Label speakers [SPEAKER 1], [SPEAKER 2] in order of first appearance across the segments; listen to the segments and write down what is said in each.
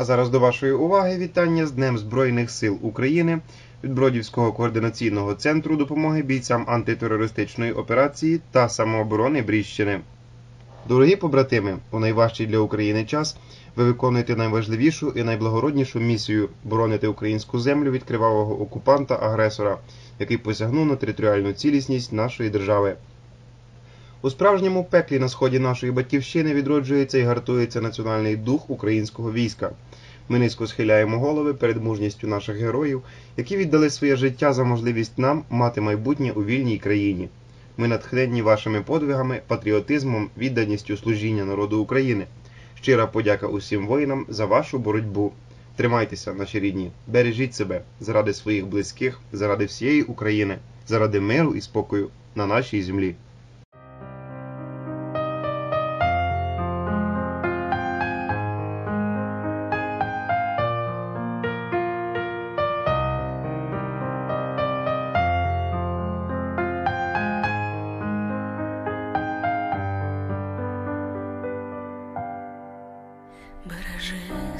[SPEAKER 1] А зараз до вашої уваги вітання з Днем Збройних сил України від Бродівського координаційного центру допомоги бійцям антитерористичної операції та самооборони Бріщини. Дорогі побратими, у найважчий для України час ви виконуєте найважливішу і найблагороднішу місію боронити українську землю від кривавого окупанта-агресора, який посягнув на територіальну цілісність нашої держави. У справжньому пеклі на сході нашої батьківщини відроджується і гартується національний дух українського війська. Ми низько схиляємо голови перед мужністю наших героїв, які віддали своє життя за можливість нам мати майбутнє у вільній країні. Ми натхненні вашими подвигами, патріотизмом, відданістю служіння народу України. Щира подяка усім воїнам за вашу боротьбу. Тримайтеся, наші рідні, бережіть себе заради своїх близьких, заради всієї України, заради миру і спокою на нашій землі.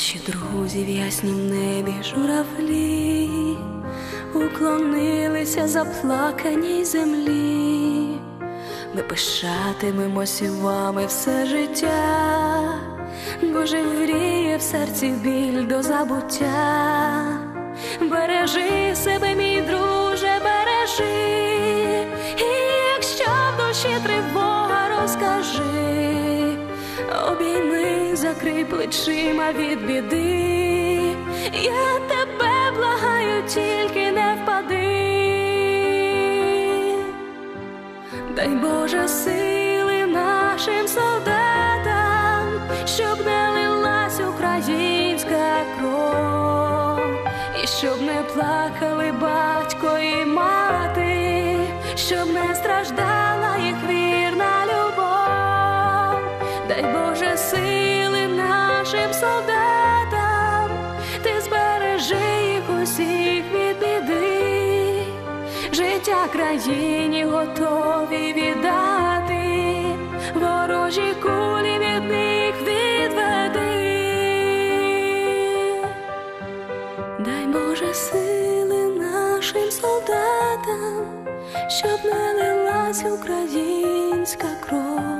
[SPEAKER 2] Ваші друзі в яснім небі журавлі уклонилися заплаканій землі. Ми пишатимемося вами все життя, Боже вріє в серці біль до забуття. Бережи себе, мій друже, бережи, і якщо в душі тривога, розкажи, обійми, закрий плечима від біди, я тебе благаю, тільки не впади. Дай Боже сили нашим солдатам, щоб не лилась українська кров, і щоб не плакали батько і мати, щоб не страждала їх вірна любов. Дай Боже сили нашим солдатам, ти збережи їх усіх від біди. Життя країні готові віддати, ворожі кулі від них відведи. Дай Боже сили нашим солдатам, щоб не українська кров,